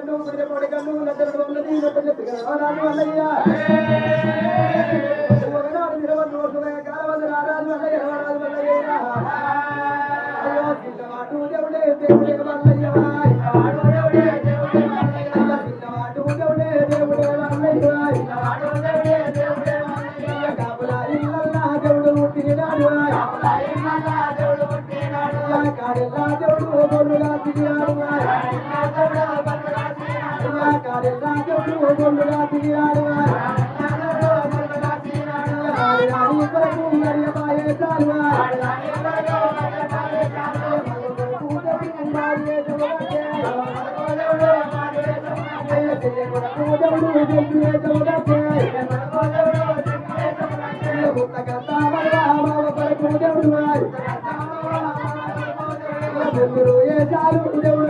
కొడుకు పొడి కమ్ము నదరు ఉన్నది నదరు అన్నయ్య దేవుడు ఏ చాలు దేవుడు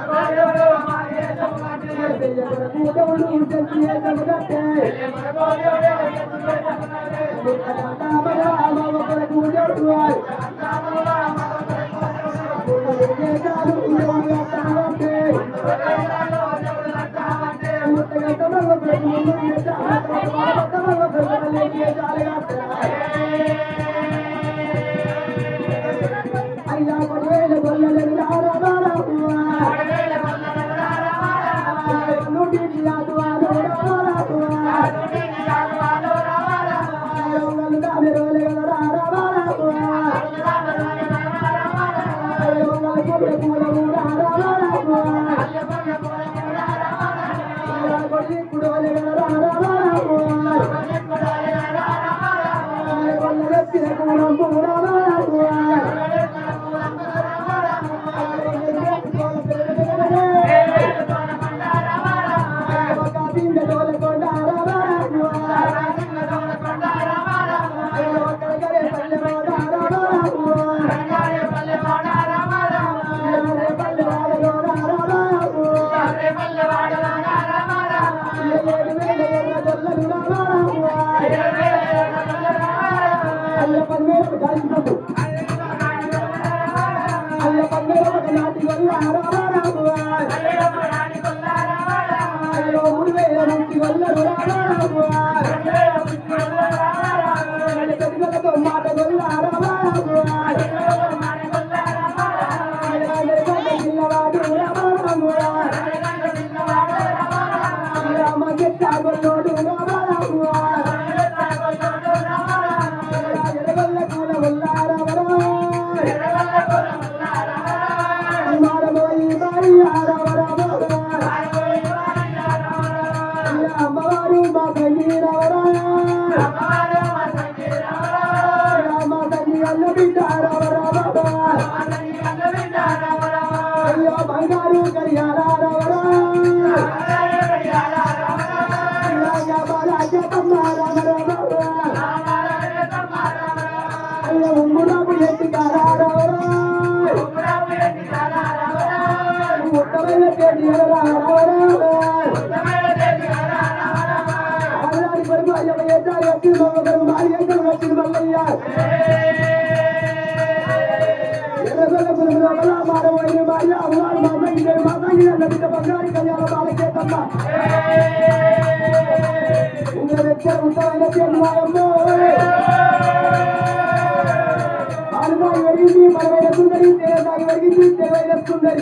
జాలి వల్ల Rama Rama ya Allah bazen gider bazen gider de bir de bakar iken ya Rabbi hareket etme. Umretler mutlanet yerine ayamda. Alma yeri bir bana veresunları, tere sahi vergi bir tere veresunları.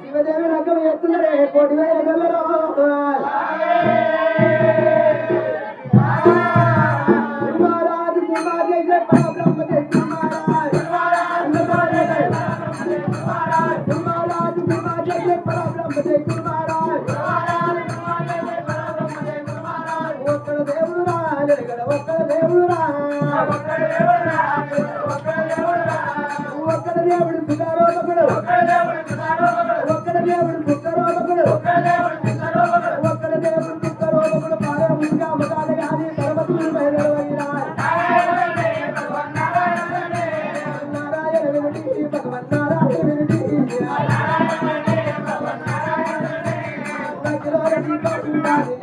Sivadevi రంగం ఎత్తున్నారు కోటి వేల గల్లరో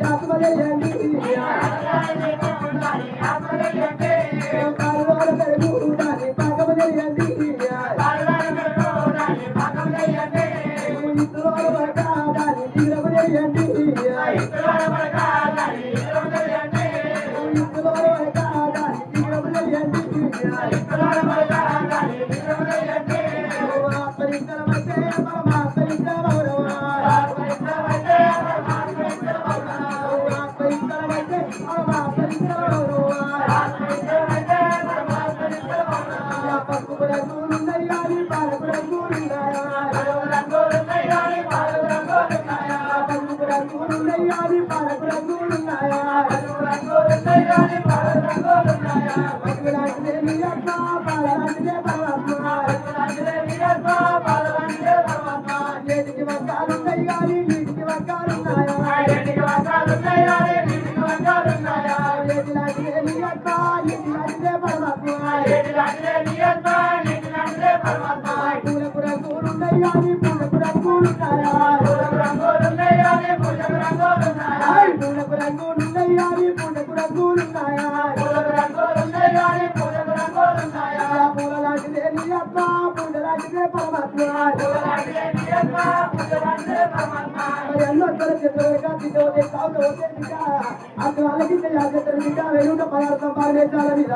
hatıma ne geldi dünya Bye. ఒక ఒకే బిడ్డ అటు వాళ్ళకి అద్దరు బిడ్డ వెలుగుట పదార్థం పారేచాల మీద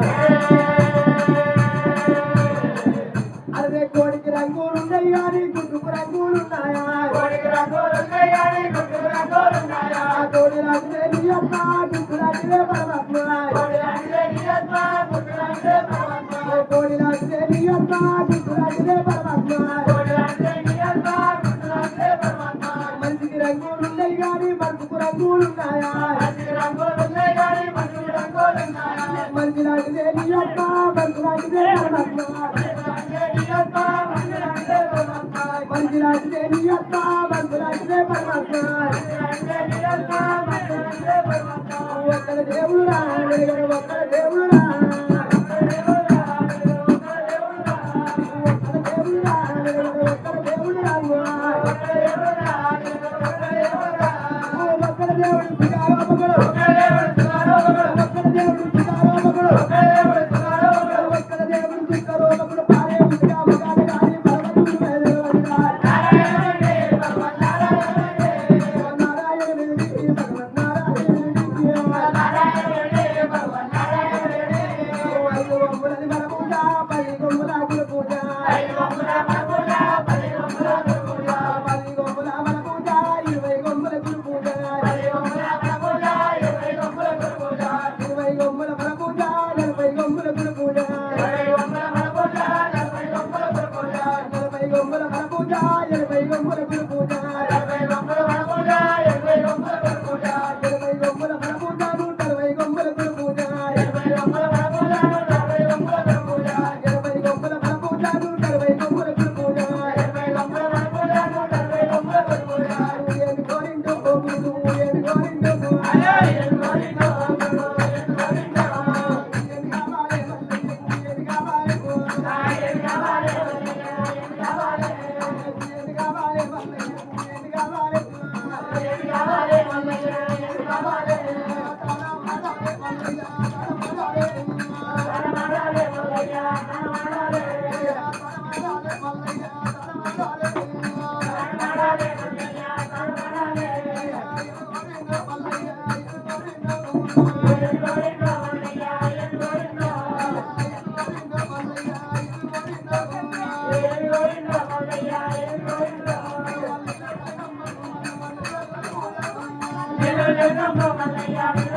అరవై కోడికి రంగులున్నాయి కానీ గుడ్డుకు రంగులున్నాయా కోడికి రంగులు దేవుడు రా ఒక్కడ దేవుడు Thank you. Mallayya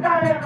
you.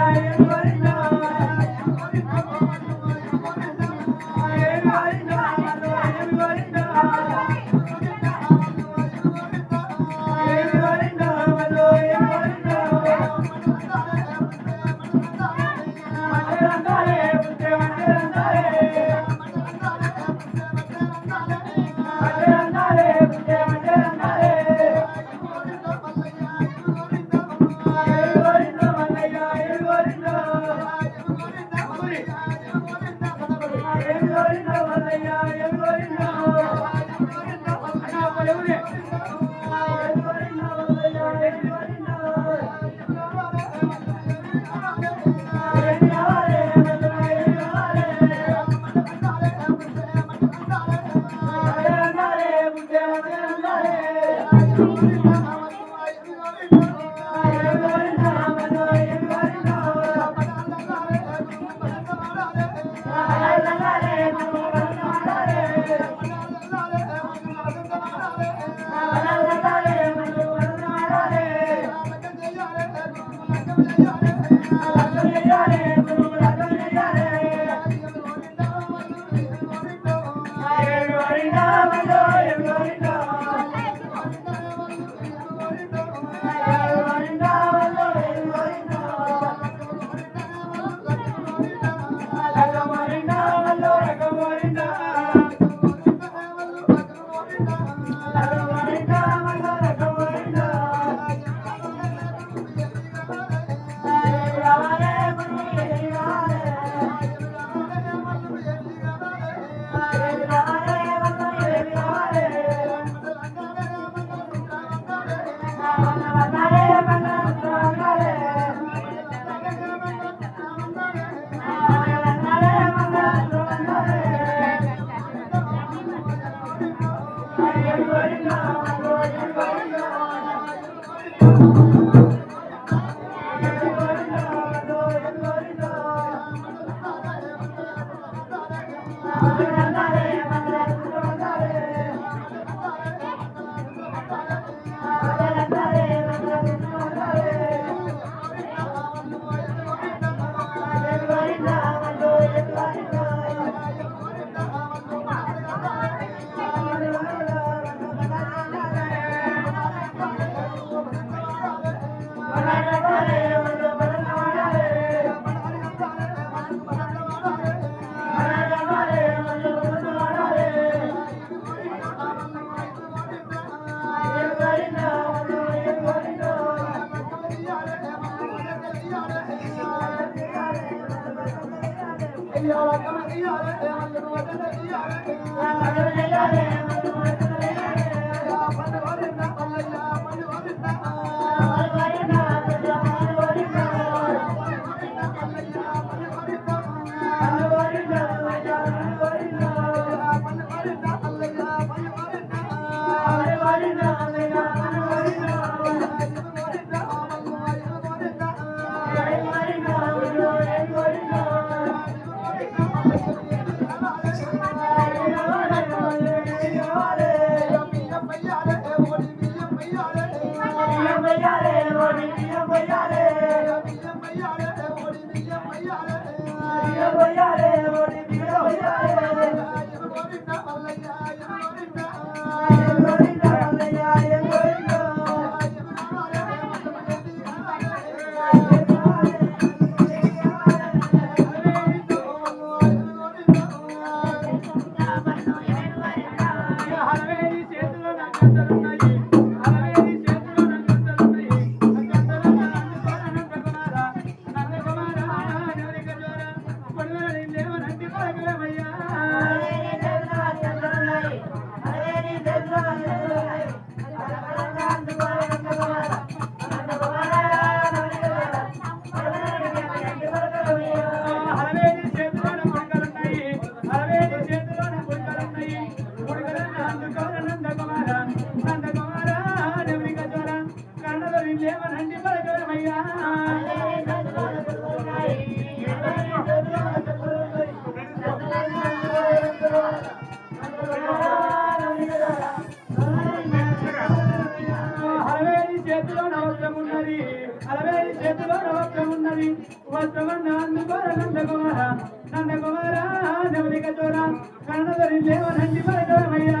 Hare Thank చేతిలో వస్త్రమున్నది వస్త్రమన్న అందుకోర నందకుమార నందకుమార నెమలిక చోర కన్నదరి దేవనండి పరచోరమయ్యా